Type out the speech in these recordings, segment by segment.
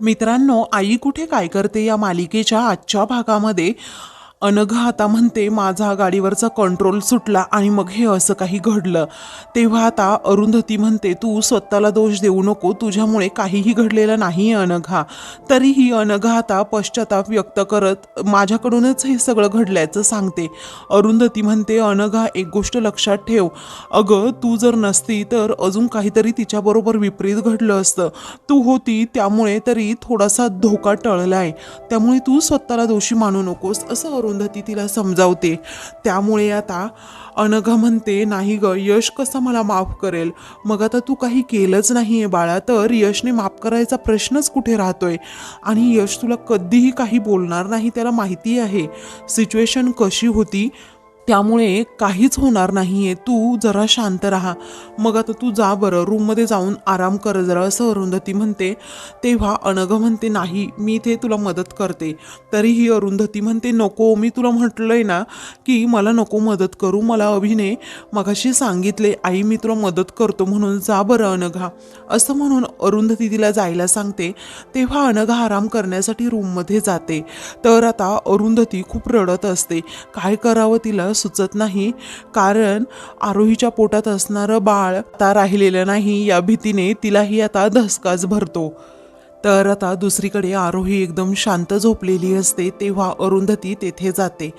मित्रांनो आई कुठे काय करते या मालिकेच्या आजच्या भागामध्ये? अनघा आता म्हणते माझा गाडीवरचा कंट्रोल सुटला आणि मग हे असं काही घडलं. तेव्हा आता अरुंधती म्हणते तू स्वतःला दोष देऊ नको तुझ्यामुळे काहीही घडलेलं नाही अनघा. तरीही अनघा आता पश्चाताप व्यक्त करत माझ्याकडूनच हे सगळं घडल्याचं सांगते. अरुंधती म्हणते अनघा एक गोष्ट लक्षात ठेव. अगं तू जर नसती तर अजून काहीतरी तिच्याबरोबर विपरीत घडलं असतं. तू होती त्यामुळे तरी थोडासा धोका टळलाय. त्यामुळे तू स्वतःला दोषी मानू नकोस असं अरुंधती तिला समजावते. त्यामुळे आता अनघा म्हणते नाही ग यश कसं मला माफ करेल? मग आता तू काही केलंच नाही आहे बाळा तर यशने माफ करायचा प्रश्नच कुठे राहतोय? आणि यश तुला कधीही काही बोलणार नाही त्याला माहिती आहे. सिच्युएशन कशी होती त्यामुळे काहीच होणार नाहीये. तू जरा शांत राहा. मग आता तू जा बरं. रूममध्ये जाऊन आराम कर जरा असं अरुंधती म्हणते. तेव्हा अनघ म्हणते नाही मी ते तुला मदत करते. तरीही अरुंधती म्हणते नको मी तुला म्हटलंय ना की मला नको मदत करू. मला अभिने मगाशी सांगितले आई मी तुला मदत करतो म्हणून जा बरं अनघा असं म्हणून अरुंधती तिला जायला सांगते. तेव्हा अनघा आराम करण्यासाठी रूममध्ये जाते. तर आता अरुंधती खूप रडत असते. काय करावं तिला? सुचत नाही. कारण आरोहीच्या पोटात असणारं बाळ आता राहिलेलं नाही. या भीतीने तिलाही आता धसकाच भरतो. तर आता दुसरीकडे आरोही एकदम शांत झोपलेली असते तेव्हा अरुंधती तेथे जाते.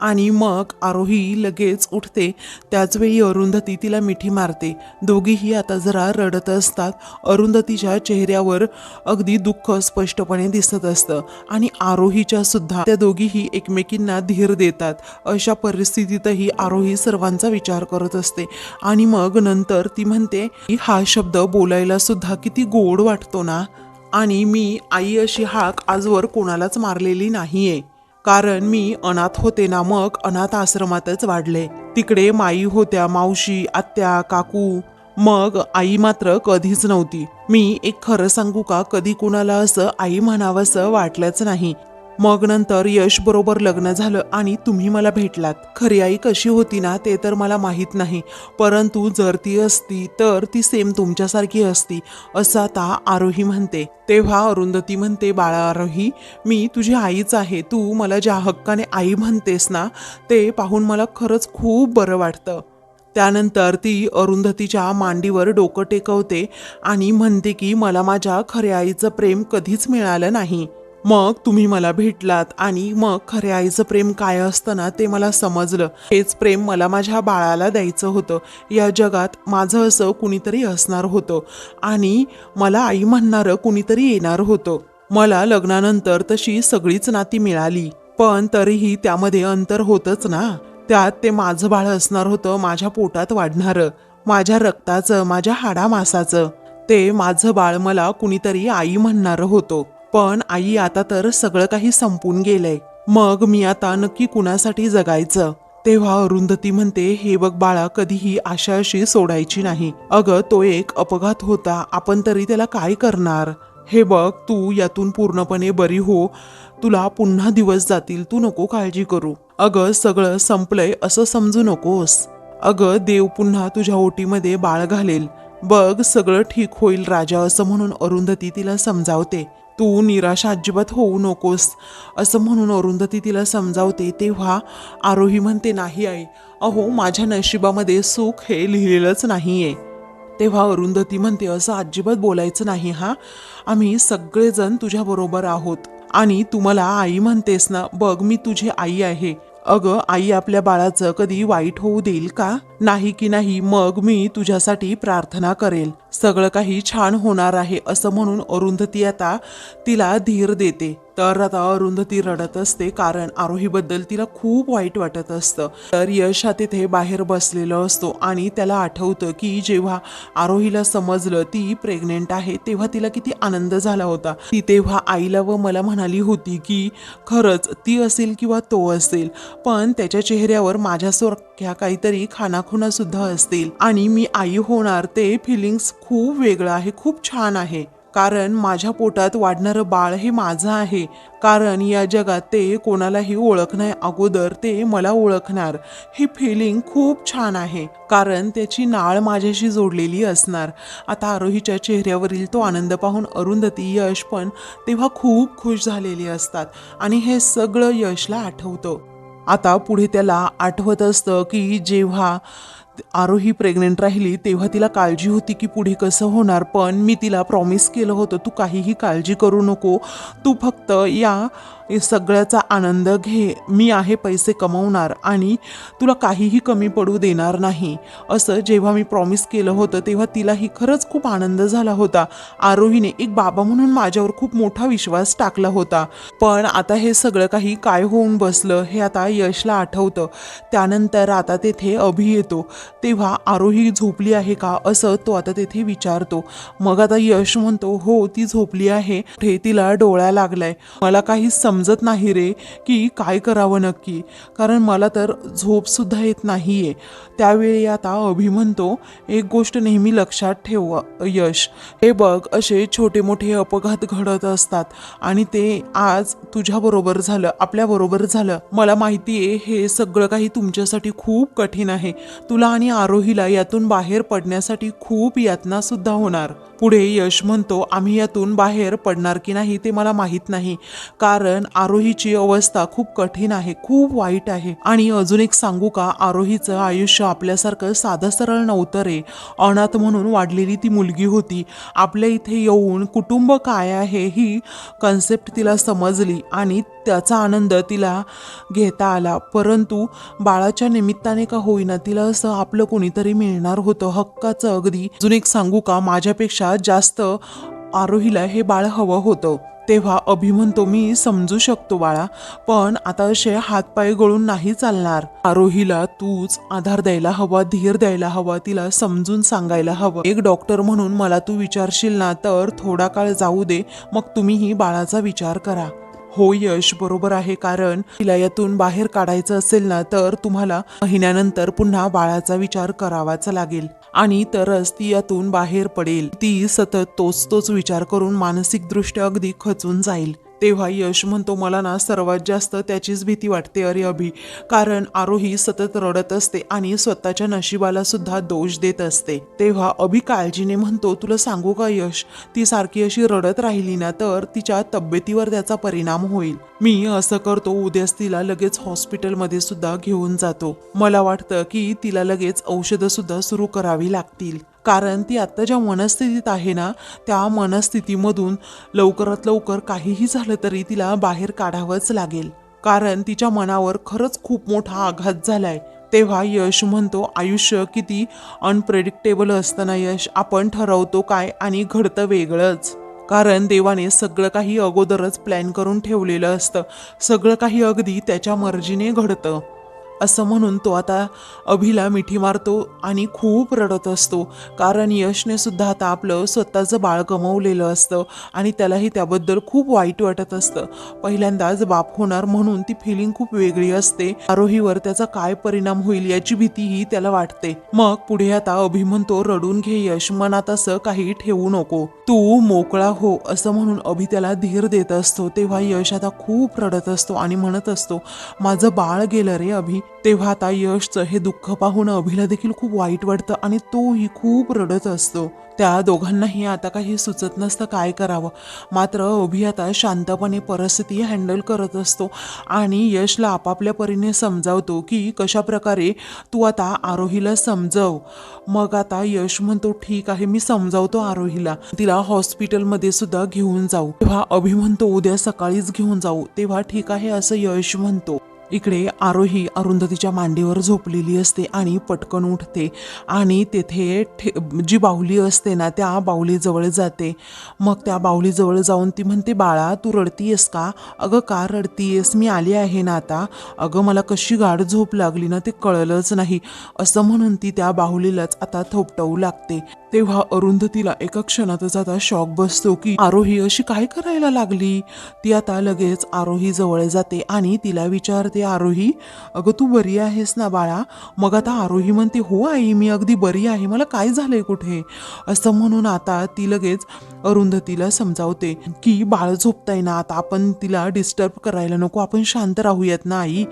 आणि मग आरोही लगेच उठते. त्याचवेळी अरुंधती तिला मिठी मारते. दोघीही आता जरा रडत असतात. अरुंधतीच्या चेहऱ्यावर अगदी दुःख स्पष्टपणे दिसत असतं. आणि आरोहीच्या सुद्धा त्या दोघीही एकमेकींना धीर देतात. अशा परिस्थितीतही आरोही सर्वांचा विचार करत असते. आणि मग नंतर ती म्हणते की हा शब्द बोलायला सुद्धा किती गोड वाटतो ना? आणि मी आई अशी हाक आजवर कोणालाच मारलेली नाहीये. कारण मी अनाथ होते ना मग अनाथ आश्रमातच वाढले. तिकडे माई होत्या मावशी आत्या काकू. मग आई मात्र कधीच नव्हती. मी एक खरं सांगू का? कधी कुणाला असं आई म्हणावंसं वाटलंच नाही. मग नंतर यश बरोबर लग्न झालं आणि तुम्ही मला भेटलात. खरी आई कशी होती ना ते तर मला माहीत नाही. परंतु जर ती असती तर ती सेम तुमच्यासारखी असती असं आता आरोही म्हणते. तेव्हा अरुंधती म्हणते बाळा आरोही मी तुझी आईच आहे. तू मला ज्या हक्काने आई म्हणतेस ना ते पाहून मला खरंच खूप बरं वाटतं. त्यानंतर ती अरुंधतीच्या मांडीवर डोकं टेकवते आणि म्हणते की मला माझ्या खऱ्या आईचं प्रेम कधीच मिळालं नाही. मग तुम्ही मला भेटलात आणि मग खऱ्या आईचं प्रेम काय असतं ना ते मला समजलं. हेच प्रेम मला माझ्या बाळाला द्यायचं होतं. या जगात माझं असं कुणीतरी असणार होतं. आणि मला आई म्हणणारं कुणीतरी येणार होतं. मला लग्नानंतर तशी सगळीच नाती मिळाली. पण तरीही त्यामध्ये अंतर होतच ना. त्यात ते माझं बाळ असणार होतं माझ्या पोटात वाढणारं माझ्या रक्ताचं माझ्या हाडामासाचं. ते माझं बाळ मला कुणीतरी आई म्हणणारं होतं. पण आई आता तर सगळं काही संपून गेलंय. मग मी आता नक्की कुणासाठी जगायचं? तेव्हा अरुंधती म्हणते हे बघ बाळा कधीही आशा अशी सोडायची नाही. अगं तो एक अपघात होता. आपण तरी त्याला काय करणार? हे बघ तू यातून पूर्णपणे बरी हो. तुला पुन्हा दिवस जातील. तू नको काळजी करू. अगं सगळं संपलंय. असं समजू नकोस. अगं देव पुन्हा तुझ्या ओटीमध्ये बाळ घालेल. बघ सगळं ठीक होईल राजा असं म्हणून अरुंधती तिला समजावते. तू निराशा अजिबात होऊ नकोस. असं म्हणून अरुंधती तिला समजावते तेव्हा आरोही म्हणते नाही आई. अहो माझ्या नशिबामध्ये सुख हे लिहिलेलंच नाही आहे तेव्हा अरुंधती म्हणते असं अजिबात बोलायचं नाही हा. आम्ही सगळेजण तुझ्याबरोबर आहोत. आणि तू मला आई म्हणतेस ना बघ मी तुझी आई आहे. अगं आई आपल्या बाळाचं कधी वाईट होऊ देईल का? नाही की नाही मग मी तुझ्यासाठी प्रार्थना करेल. सगळं काही छान होणार आहे असं म्हणून अरुंधती आता तिला धीर देते. तर आता अरुंधती रडत असते कारण आरोहीबद्दल तिला खूप वाईट वाटत असतं. तर यश हा तिथे बाहेर बसलेलो असतो आणि त्याला आठवतं की जेव्हा आरोहीला समजलं ती प्रेग्नेंट आहे तेव्हा तिला किती आनंद झाला होता. ती तेव्हा आईला व मला म्हणाली होती की खरंच ती असेल किंवा तो असेल पण त्याच्या चेहऱ्यावर माझ्यासारख्या काहीतरी खानाखुना सुद्धा असतील आणि मी आई होणार ते फिलिंग्स खूप वेगळं आहे खूप छान आहे. कारण माझ्या पोटात वाढणारं बाळ हे माझं आहे. कारण या जगात ते कोणालाही ओळखण्या अगोदर ते मला ओळखणार. ही फिलिंग खूप छान आहे. कारण त्याची नाळ माझ्याशी जोडलेली असणार. आता आरोहीच्या चेहऱ्यावरील तो आनंद पाहून अरुंधती यश पण तेव्हा खूप खुश झालेली असतात आणि हे सगळं यशला आठवतं. आता पुढे त्याला आठवत असतं की जेव्हा आरोही प्रेग्नेंट राहिली तेव्हा तिला काळजी होती की पुढे कसं होणार पण मी तिला प्रॉमिस केलं होतं तू काहीही काळजी करू नको. तू फक्त या सगळ्याचा आनंद घे. मी आहे पैसे कमवणार आणि तुला काहीही कमी पडू देणार नाही. असं जेव्हा मी प्रॉमिस केलं होतं तेव्हा तिलाही खरंच खूप आनंद झाला होता. आरोहीने एक बाबा म्हणून माझ्यावर खूप मोठा विश्वास टाकला होता. पण आता हे सगळं काही काय होऊन बसलं हे आता यशला आठवतं. त्यानंतर आता तेथे अभि येतो. तेव्हा आरोही झोपली आहे का असं तो आता तेथे विचारतो. मग आता यश म्हणतो हो ती झोपली आहे. तिला डोळा लागलाय. मला काही समजत नाही रे की काय करावं नक्की. कारण मला तर झोपसुद्धा येत नाही आहे त्यावेळी आता अभि म्हणतो एक गोष्ट नेहमी लक्षात ठेव यश. हे बघ असे छोटे मोठे अपघात घडत असतात आणि ते आज तुझ्याबरोबर झालं आपल्याबरोबर झालं. मला माहिती आहे हे सगळं काही तुमच्यासाठी खूप कठीण आहे. तुला आणि आरोहीला यातून बाहेर पडण्यासाठी खूप यातनासुद्धा होणार. पुढे यश म्हणतो आम्ही यातून बाहेर पडणार की नाही ते मला माहीत नाही. कारण आरोहीची अवस्था खूप कठीण आहे खूप वाईट आहे. आणि अजून एक सांगू का? आरोहीचं आयुष्य आपल्यासारखं साधं सरळ नव्हतं रे. अनाथ म्हणून वाढलेली ती मुलगी होती. आपल्या इथे येऊन कुटुंब काय आहे ही कन्सेप्ट तिला समजली आणि त्याचा आनंद तिला घेता आला. परंतु बाळाच्या निमित्ताने का होईना तिला असं आपलं कोणीतरी मिळणार होतं हक्काचं अगदी. अजून एक सांगू का? माझ्यापेक्षा जास्त आरोहीला हे बाळ हवं होतं. तेव्हा अभि म्हणतो मी समजू शकतो बाळा पण आता असे हातपाय गळून नाही चालणार. आरोहीला तूच आधार द्यायला हवा धीर द्यायला हवा तिला समजून सांगायला हवं. एक डॉक्टर म्हणून मला तू विचारशील ना तर थोडा काळ जाऊ दे मग तुम्हीही बाळाचा विचार करा. हो यश बरोबर आहे कारण तिला यातून बाहेर काढायचं असेल ना तर तुम्हाला महिन्यानंतर पुन्हा बाळाचा विचार करावाच लागेल. आणि तरच ती यातून बाहेर पडेल. ती सतत तोच तोच विचार करून मानसिकदृष्ट्या अगदी खचून जाईल. तेव्हा यश म्हणतो मला ना सर्वात जास्त त्याचीच भीती वाटते अरे अभि. कारण आरोही सतत रडत असते आणि स्वतःच्या नशिबाला सुद्धा दोष देत असते. तेव्हा अभि काळजीने म्हणतो तुला सांगू का यश? ती सारखी अशी रडत राहिली ना तर तिच्या तब्येतीवर त्याचा परिणाम होईल. मी असं करतो उद्याच तिला लगेच हॉस्पिटलमध्ये सुद्धा घेऊन जातो. मला वाटतं की तिला लगेच औषधं सुद्धा सुरू करावी लागतील. कारण ती आत्ता ज्या मनस्थितीत आहे ना त्या मनस्थितीमधून लवकरात लवकर काहीही झालं तरी तिला बाहेर काढावंच लागेल. कारण तिच्या मनावर खरंच खूप मोठा आघात झालाय. तेव्हा यश म्हणतो आयुष्य किती अनप्रेडिक्टेबल असतं ना यश आपण ठरवतो काय आणि घडतं वेगळंच. कारण देवाने सगळं काही अगोदरच प्लॅन करून ठेवलेलं असतं. सगळं काही अगदी त्याच्या मर्जीने घडतं. असं म्हणून तो आता अभिला मिठी मारतो आणि खूप रडत असतो. कारण यशने सुद्धा आता आपलं स्वतःचं बाळ गमवलेलं असतं आणि त्यालाही त्याबद्दल खूप वाईट वाटत असतं. पहिल्यांदाच बाप होणार म्हणून ती फिलिंग खूप वेगळी असते. आरोहीवर त्याचा काय परिणाम होईल याची भीतीही त्याला वाटते. मग पुढे आता अभि म्हणतो रडून घे यश मनात असं काही ठेवू नको. तू मोकळा हो असं म्हणून अभि त्याला धीर देत असतो. तेव्हा यश आता खूप रडत असतो आणि म्हणत असतो माझं बाळ गेलं रे अभि. तेव्हा आता यशचं हे दुःख पाहून अभिला देखील खूप वाईट वाटतं आणि तोही खूप रडत असतो. त्या दोघांनाही आता काही सुचत नसतं काय करावं. मात्र अभि आता शांतपणे परिस्थिती हँडल करत असतो आणि यशला आपापल्या परीने समजावतो की कशाप्रकारे तू आता आरोहीला समजव. मग आता यश म्हणतो ठीक आहे मी समजावतो आरोहीला. तिला हॉस्पिटलमध्ये सुद्धा घेऊन जाऊ. तेव्हा अभि म्हणतो उद्या सकाळीच घेऊन जाऊ. तेव्हा ठीक आहे असं यश म्हणतो. इकडे आरोही अरुंधतीच्या मांडीवर झोपलेली असते आणि पटकन उठते. आणि तेथे ठे जी बाहुली असते ना त्या बाहुलीजवळ जाते. मग त्या बाहुलीजवळ जाऊन ती म्हणते बाळा तू रडतीयस का? अगं का रडतीयस? मी आली आहे ना आता. अगं मला कशी गाढ झोप लागली ना ते कळलंच नाही. असं म्हणून ती त्या बाहुलीलाच आता थोपटवू लागते. तेव्हा अरुंधतीला एका क्षणातच आता शॉक बसतो की आरोही अशी काय करायला लागली? ती आता लगेच आरोही जवळ जाते आणि तिला विचारते म्हणते आरोही अगं तू बरी आहेस ना बाळा? मग आता आरोही म्हणते हो आई मी अगदी बरी आहे. मला काय झालंय कुठे? असं म्हणून आता ती लगेच अरुंधतीला समजावते की बाळ झोपताय ना आता आपण तिला डिस्टर्ब करायला नको. आपण शांत राहूयात ना आई.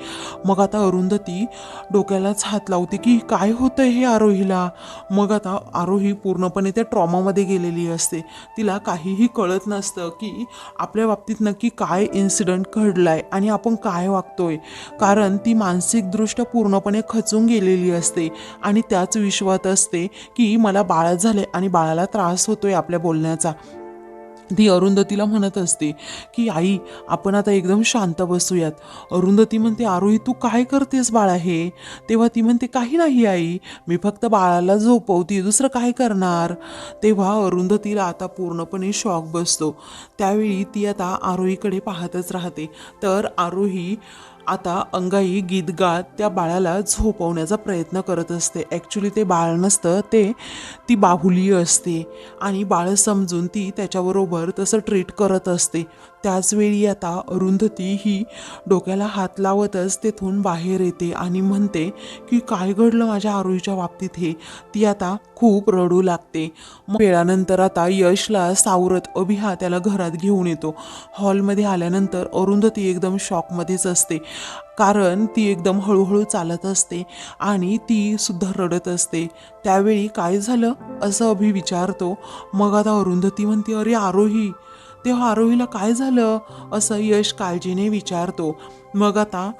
मग आता अरुंधती डोक्यालाच हात लावते की काय होतंय हे आरोहीला? मग आता आरोही पूर्णपणे त्या ट्रॉमामध्ये गेलेली असते. तिला काहीही कळत नसतं की आपल्या बाबतीत नक्की काय इन्सिडंट घडलाय आणि आपण काय वागतोय. कारण ती मानसिकदृष्ट्या पूर्णपणे खचून गेलेली असते आणि त्याच विश्वात असते की मला बाळ झाले आणि बाळाला त्रास होतोय आपल्या बोलण्याचा. ती अरुंधतीला म्हणत असते की आई आपण आता एकदम शांत बसूयात. अरुंधती म्हणते आरोही तू काय करतेस बाळा हे? तेव्हा ती म्हणते काही नाही आई मी फक्त बाळाला झोपवते दुसरं काय करणार? तेव्हा अरुंधतीला आता पूर्णपणे शॉक बसतो. त्यावेळी ती आता आरोहीकडे पाहतच राहते. तर आरोही आता अंगाई गीत गात त्या बाळाला झोपवण्याचा प्रयत्न करत असते. ॲक्च्युली ते बाळ नसतं ते ती बाहुली असते. आणि बाळ समजून ती त्याच्याबरोबर तसं ट्रीट करत असते. त्याचवेळी आता अरुंधती ही डोक्याला हात लावतच तेथून बाहेर येते आणि म्हणते की काय घडलं माझ्या आरोहीच्या बाबतीत हे? ती आता खूप रडू लागते. मग वेळानंतर आता यशला सावरत अभिहा त्याला घरात घेऊन येतो. हॉलमध्ये आल्यानंतर अरुंधती एकदम शॉकमध्येच असते. कारण ती एकदम हळूहळू चालत असते आणि ती सुद्धा रडत असते. त्यावेळी काय झालं? असं अभि विचारतो. मग आता अरुंधती म्हणते अरे आरोही तेव्हा आरोहीला काय झालं? असं यश काळजीने विचारतो. मग आता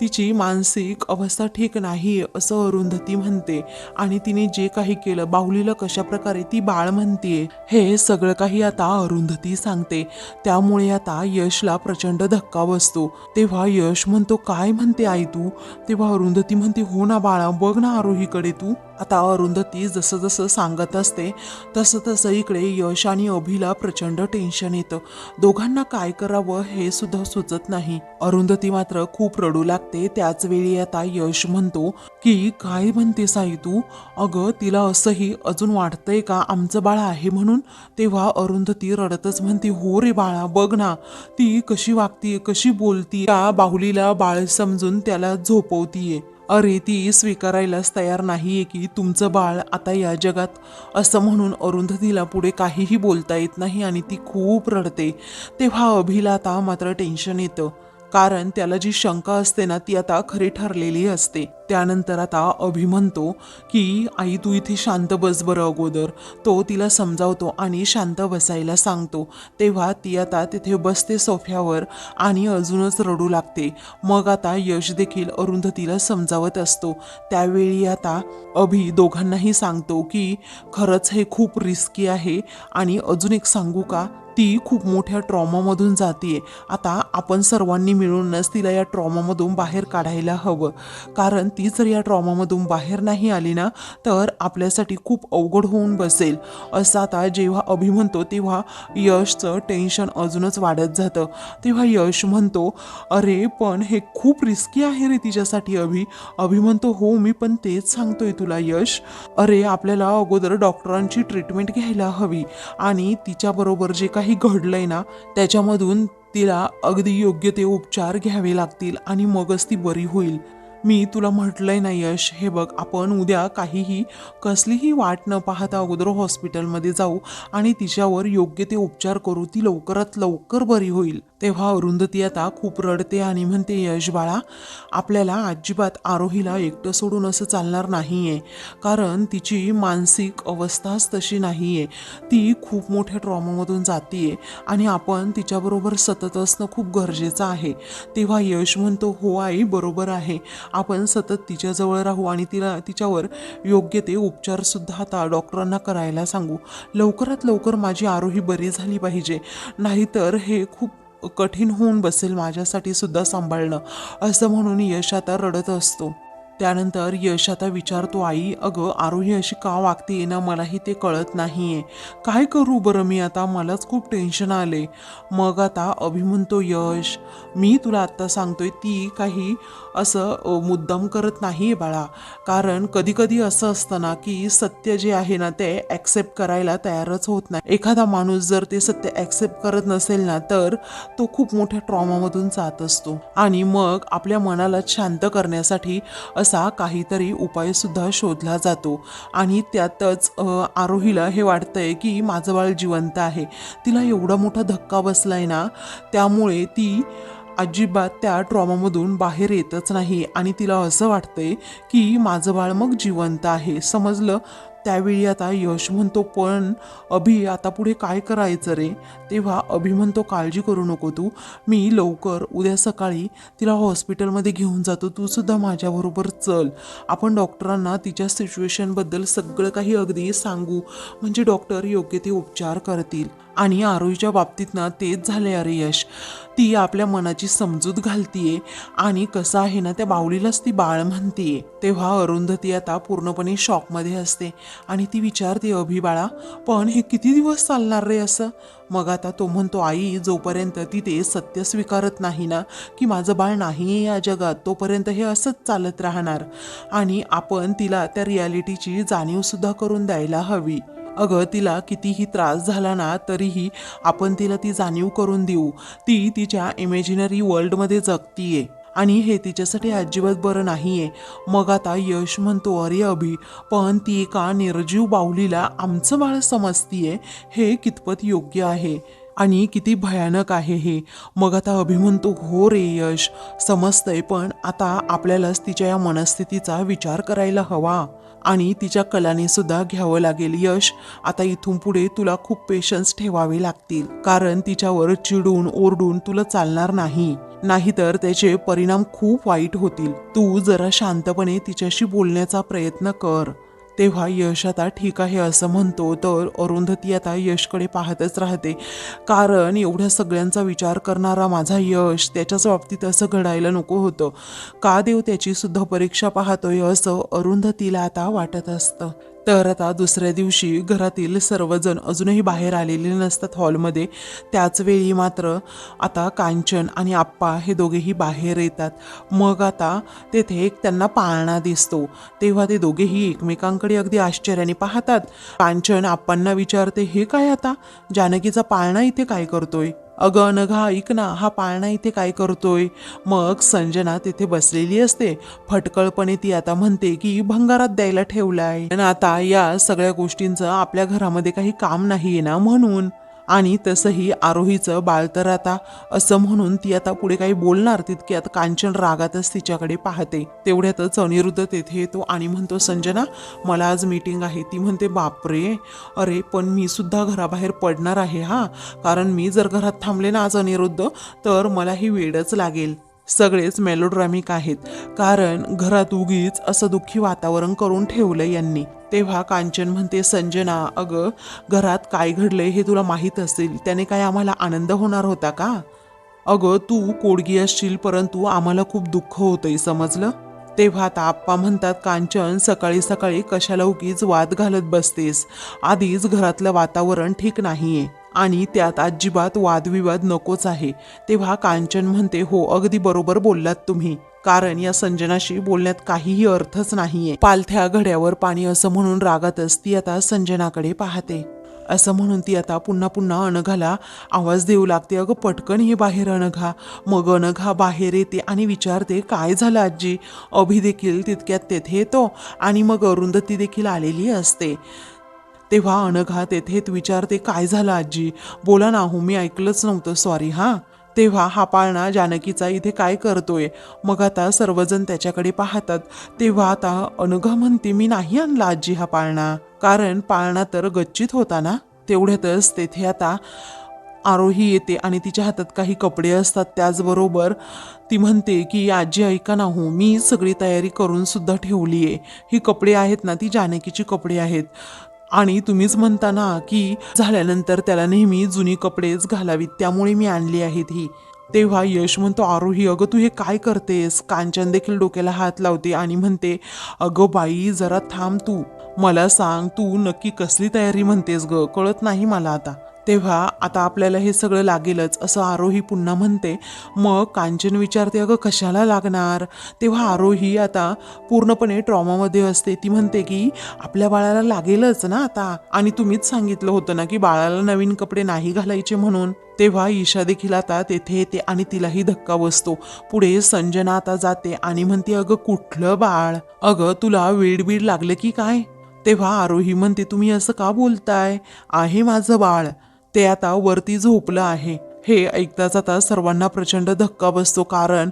तिची मानसिक अवस्था ठीक नाही असं अरुंधती म्हणते. आणि तिने जे काही केलं बाहुलीला कशा प्रकारे ती बाळ म्हणतीये हे सगळं काही आता अरुंधती सांगते. त्यामुळे आता यशला प्रचंड धक्का बसतो. तेव्हा यश म्हणतो काय म्हणते आई तू? तेव्हा अरुंधती म्हणते हो ना बाळा बघ ना आरोहीकडे तू. आता अरुंधती जसं जसं सांगत असते तसं तसं इकडे यश आणि अभिला प्रचंड टेन्शन येतं. दोघांना काय करावं हे सुद्धा सुचत नाही. अरुंधती मात्र खूप रडू लागते त्याच वेळी आता यश म्हणतो की काय म्हणते साई तू? अगं तिला असंही अजून वाटतंय का आमचं बाळ आहे म्हणून? तेव्हा अरुंधती रडतच म्हणते हो रे बाळा बघ ना ती कशी वागतीये कशी बोलती त्या बाहुलीला बाळ समजून त्याला झोपवतीये. अरे ती स्वीकारायलाच तयार नाहीये की तुमचं बाळ आता या जगात असं म्हणून अरुंधतीला पुढे काहीही बोलता येत नाही आणि ती खूप रडते. तेव्हा अभिला आता मात्र टेन्शन येतं. कारण त्याला जी शंका असते ना ती आता खरी ठरलेली असते. त्यानंतर आता अभि म्हणतो की आई तू इथे शांत बस बरं अगोदर. तो तिला समजावतो आणि शांत बसायला सांगतो. तेव्हा ती आता तिथे बसते सोफ्यावर आणि अजूनच रडू लागते. मग आता यश देखील अरुंधतीला समजावत असतो. त्यावेळी आता अभि दोघांनाही सांगतो की खरंच हे खूप रिस्की आहे आणि अजून एक सांगू का? ती खूप मोठ्या ट्रॉमामधून जाते आता आपण सर्वांनी मिळूनच तिला या ट्रॉमामधून बाहेर काढायला हवं. कारण ती जर या ट्रॉमामधून बाहेर नाही आली ना तर आपल्यासाठी खूप अवघड होऊन बसेल. असं आता जेव्हा अभि म्हणतो तेव्हा यशचं टेन्शन अजूनच वाढत जातं. तेव्हा यश म्हणतो अरे पण हे खूप रिस्की आहे रे तिच्यासाठी अभि. अभि म्हणतो हो मी पण तेच सांगतोय तुला यश. अरे आपल्याला अगोदर डॉक्टरांची ट्रीटमेंट घ्यायला हवी. आणि तिच्याबरोबर जे काही घडलंय ना त्याच्यामधून तिला अगदी योग्य ते उपचार घ्यावे लागतील आणि मगच ती बरी होईल. मी तुला म्हटलंय ना यश हे बघ आपण उद्या काहीही कसलीही वाट न पाहता अगोदर हॉस्पिटलमध्ये जाऊ आणि तिच्यावर योग्य ते उपचार करू ती लवकरात लवकर बरी होईल. तेव्हा अरुंधती आता खूप रडते आणि म्हणते यश बाळा आपल्याला अजिबात आरोहीला एकटं सोडून असं चालणार नाही आहे कारण तिची मानसिक अवस्थाच तशी नाही आहे ती खूप मोठ्या ट्रॉमामधून आहे आणि आपण तिच्याबरोबर सतत असणं खूप गरजेचं आहे. तेव्हा यश म्हणतो हो आई बरोबर आहे. आपण सतत तिच्याजवळ राहू आणि तिला तिच्यावर योग्य ते उपचारसुद्धा आता डॉक्टरांना करायला सांगू. लवकरात लवकर माझी आरोही बरी झाली पाहिजे. नाहीतर हे खूप कठीण होऊन बसेल माझ्यासाठी सुद्धा सांभाळणं. असं म्हणून यश आता रडत असतो. त्यानंतर यश आता विचारतो आई अगं आरोही अशी का वागते ना? मलाही ते कळत नाही आहे काय करू बरं मी आता? मलाच खूप टेन्शन आले मग आता अभि म्हणतो यश मी तुला आत्ता सांगतोय ती काही असं मुद्दाम करत आहे बाळा. कारण कधीकधी असं असतं ना की सत्य जे आहे ना ते ॲक्सेप्ट करायला तयारच होत नाही. एखादा माणूस जर ते सत्य ॲक्सेप्ट करत नसेल ना तर तो खूप मोठ्या ट्रॉमामधून जात असतो. आणि मग आपल्या मनाला शांत करण्यासाठी असा काहीतरी उपायसुद्धा शोधला जातो. आणि त्यातच आरोहीला हे वाटतंय की माझं बाळ जिवंत आहे. तिला एवढा मोठा धक्का बसलाय ना त्यामुळे ती अजिबात त्या ट्रॉमामधून बाहेर येतच नाही. आणि तिला असं वाटतंय की माझं बाळ मग जिवंत आहे. समजलं? त्यावेळी आता यश म्हणतो पण अभि आता पुढे काय करायचं रे? तेव्हा अभि म्हणतो काळजी करू नको तू. मी लवकर उद्या सकाळी तिला हॉस्पिटलमध्ये घेऊन जातो. तू सुद्धा माझ्याबरोबर चल. आपण डॉक्टरांना तिच्या सिच्युएशनबद्दल सगळं काही अगदी सांगू. म्हणजे डॉक्टर योग्य ते उपचार करतील. आणि आरोहीच्या बाबतीत ना तेच झाले अरे यश. ती आपल्या मनाची समजूत घालतीये. आणि कसं आहे ना त्या बावलीलाच ती बाळ म्हणतीये. तेव्हा अरुंधती आता पूर्णपणे शॉकमध्ये असते. आणि ती विचारते अभि बाळा पण हे किती दिवस चालणार रे असं? मग आता तो म्हणतो आई जोपर्यंत ती ते सत्य स्वीकारत नाही ना की माझं बाळ नाही आहे या जगात तोपर्यंत हे असंच चालत राहणार. आणि आपण तिला त्या रियालिटीची जाणीवसुद्धा करून द्यायला हवी. अगं तिला कितीही त्रास झाला ना तरीही आपण तिला ती जाणीव करून देऊ. ती तिच्या इमॅजिनरी वर्ल्डमध्ये जगतीये. आणि हे तिच्यासाठी अजिबात बरं नाही आहे मग आता यश म्हणतो अरे अभि पण ती एका निर्जीव बाहुलीला आमचं बाळ समजतीये. हे कितपत योग्य आहे? आणि किती भयानक आहे हे. मग आता अभि म्हणतो हो रे यश समजतंय पण आता आपल्यालाच तिच्या या मनस्थितीचा विचार करायला हवा. आणि तिच्या कलाने सुद्धा घ्यावं लागेल यश. आता इथून पुढे तुला खूप पेशन्स ठेवावे लागतील. कारण तिच्यावर चिडून ओरडून तुला चालणार नाही. नाहीतर त्याचे परिणाम खूप वाईट होतील. तू जरा शांतपणे तिच्याशी बोलण्याचा प्रयत्न कर. तेव्हा यश आता ठीक आहे असं म्हणतो तर अरुंधती आता यशकडे पाहतच राहते. कारण एवढ्या सगळ्यांचा विचार करणारा माझा यश त्याच्याच बाबतीत असं घडायला नको होतं. का देव त्याची सुद्धा परीक्षा पाहतोय असं अरुंधतीला आता वाटत असतं. तर आता दुसऱ्या दिवशी घरातील सर्वजण अजूनही बाहेर आलेले नसतात हॉलमध्ये. त्याचवेळी मात्र आता कांचन आणि आप्पा हे दोघेही बाहेर येतात. मग आता तेथे एक त्यांना पाळणा दिसतो. तेव्हा ते दोघेही एकमेकांकडे अगदी आश्चर्याने पाहतात. कांचन आप्पांना विचारते हे काय आता? जानकीचा पाळणा इथे काय करतोय? अगं अनघा ऐक ना हा पाळणा इथे काय करतोय? मग संजना तिथे बसलेली असते. फटकळपणे ती आता म्हणते की भंगारात द्यायला ठेवलाय. पण आता या सगळ्या गोष्टींचं आपल्या घरामध्ये काही काम नाहीये ना म्हणून. आणि तसंही आरोहीचं बाळ तर आता असं म्हणून ती आता पुढे काही बोलणार तितकी आता कांचन रागातच तिच्याकडे पाहते. तेवढ्यातच अनिरुद्ध तेथे येतो आणि म्हणतो संजना मला आज मीटिंग आहे. ती म्हणते बापरे! अरे पण मी सुद्धा घराबाहेर पडणार आहे हा? कारण मी जर घरात थांबले ना आज अनिरुद्ध तर मला ही वेळच लागेल. सगळेच मेलोड्रामिक आहेत. कारण घरात उगीच असं दुःखी वातावरण करून ठेवलं यांनी. तेव्हा कांचन म्हणते संजना अगं घरात काय घडले हे तुला माहीत असेल त्याने काय आम्हाला आनंद होणार होता का? अगं तू कोडगी असशील परंतु आम्हाला खूप दुःख होतंय समजलं? तेव्हा आता आप्पा म्हणतात कांचन सकाळी सकाळी कशाला उगीच वाद घालत बसतेस? आधीच घरातलं वातावरण ठीक नाहीये आणि त्यात अजिबात वादविवाद नकोच आहे. तेव्हा कांचन म्हणते हो अगदी बरोबर बोललात तुम्ही. कारण या संजनाशी बोलण्यात काहीही अर्थच नाहीये. पालथ्या घड्यावर पाणी असं म्हणून रागातच ती आता संजनाकडे पाहते. असं म्हणून ती आता पुन्हा पुन्हा अनघाला आवाज देऊ लागते. अगं पटकन हे बाहेर अनघा. मग अनघा बाहेर येते आणि विचारते काय झालं आजी? अभि देखील तितक्यात तेथे येतो आणि मग अरुंधती देखील आलेली असते. तेव्हा अनघा तेथेत विचारते काय झालं आजी? बोला ना हो मी ऐकलंच नव्हतं. सॉरी हां. तेव्हा हा पाळणा जानकीचा इथे काय करतोय? मग आता सर्वजण त्याच्याकडे पाहतात. तेव्हा आता अनुघा म्हणते मी नाही आणला आजी हा पाळणा. कारण पाळणा तर गच्चित होता ना? तेवढ्यातच तेथे आता आरोही येते आणि तिच्या हातात काही कपडे असतात. त्याचबरोबर ती म्हणते की आजी ऐका ना हो मी सगळी तयारी करून सुद्धा ठेवली आहे ही कपडे आहेत ना ती जानकीची कपडे आहेत. आणि तुम्हीच म्हणता ना की झाल्यानंतर त्याला नेहमी जुनी कपडेच घालावीत त्यामुळे मी आणली आहेत ही. तेव्हा यश म्हणतो आरोही अगं तू हे काय करतेस? कांचन देखील डोक्याला हात लावते आणि म्हणते अगं बाई जरा थांब तू. मला सांग तू नक्की कसली तयारी म्हणतेस ग? कळत नाही मला आता. तेव्हा आता आपल्याला हे सगळं लागेलच असं आरोही पुन्हा म्हणते. मग कांचन विचारते अगं कशाला लागणार? तेव्हा आरोही आता पूर्णपणे ट्रॉमामध्ये असते. ती म्हणते की आपल्या बाळाला लागेलच ना आता. आणि तुम्हीच सांगितलं होतं ना की बाळाला नवीन कपडे नाही घालायचे म्हणून. तेव्हा ईशा देखील आता तेथे येते आणि तिलाही धक्का बसतो. पुढे संजना आता जाते आणि म्हणते अगं कुठलं बाळ? अगं तुला वेडबीड लागलं की काय? तेव्हा आरोही म्हणते तुम्ही असं का बोलताय? आहे माझं बाळ. ते आता वरती झोपलं आहे. हे ऐकताच आता सर्वांना प्रचंड धक्का बसतो कारण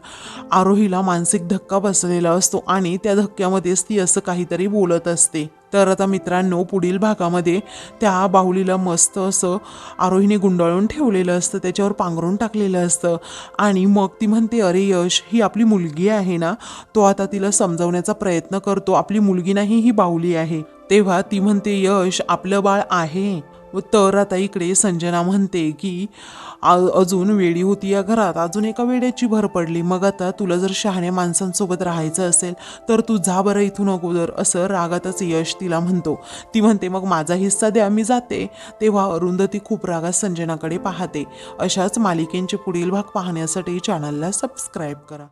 आरोहीला मानसिक धक्का बसलेला असतो आणि त्या धक्क्यामध्येच ती असं काहीतरी बोलत असते. तर आता मित्रांनो पुढील भागामध्ये त्या बाहुलीला मस्त असं आरोहीने गुंडाळून ठेवलेलं असतं त्याच्यावर पांघरून टाकलेलं असतं आणि मग ती म्हणते अरे यश ही आपली मुलगी आहे ना तो आता तिला समजावण्याचा प्रयत्न करतो. आपली मुलगी नाही ही बाहुली आहे. तेव्हा ती म्हणते यश आपलं बाळ आहे. तर आता इकडे संजना म्हणते की अजून वेडी होती या घरात अजून एका वेड्याची भर पडली. मग आता तुला जर शहाण्या माणसांसोबत राहायचं असेल तर तू जा बरं इथून अगोदर असं रागातच यश तिला म्हणतो. ती म्हणते मग माझा हिस्सा द्या मी जाते. तेव्हा अरुंधती खूप रागात संजनाकडे पाहते. अशाच मालिकेंचे पुढील भाग पाहण्यासाठी चॅनलला सबस्क्राईब करा.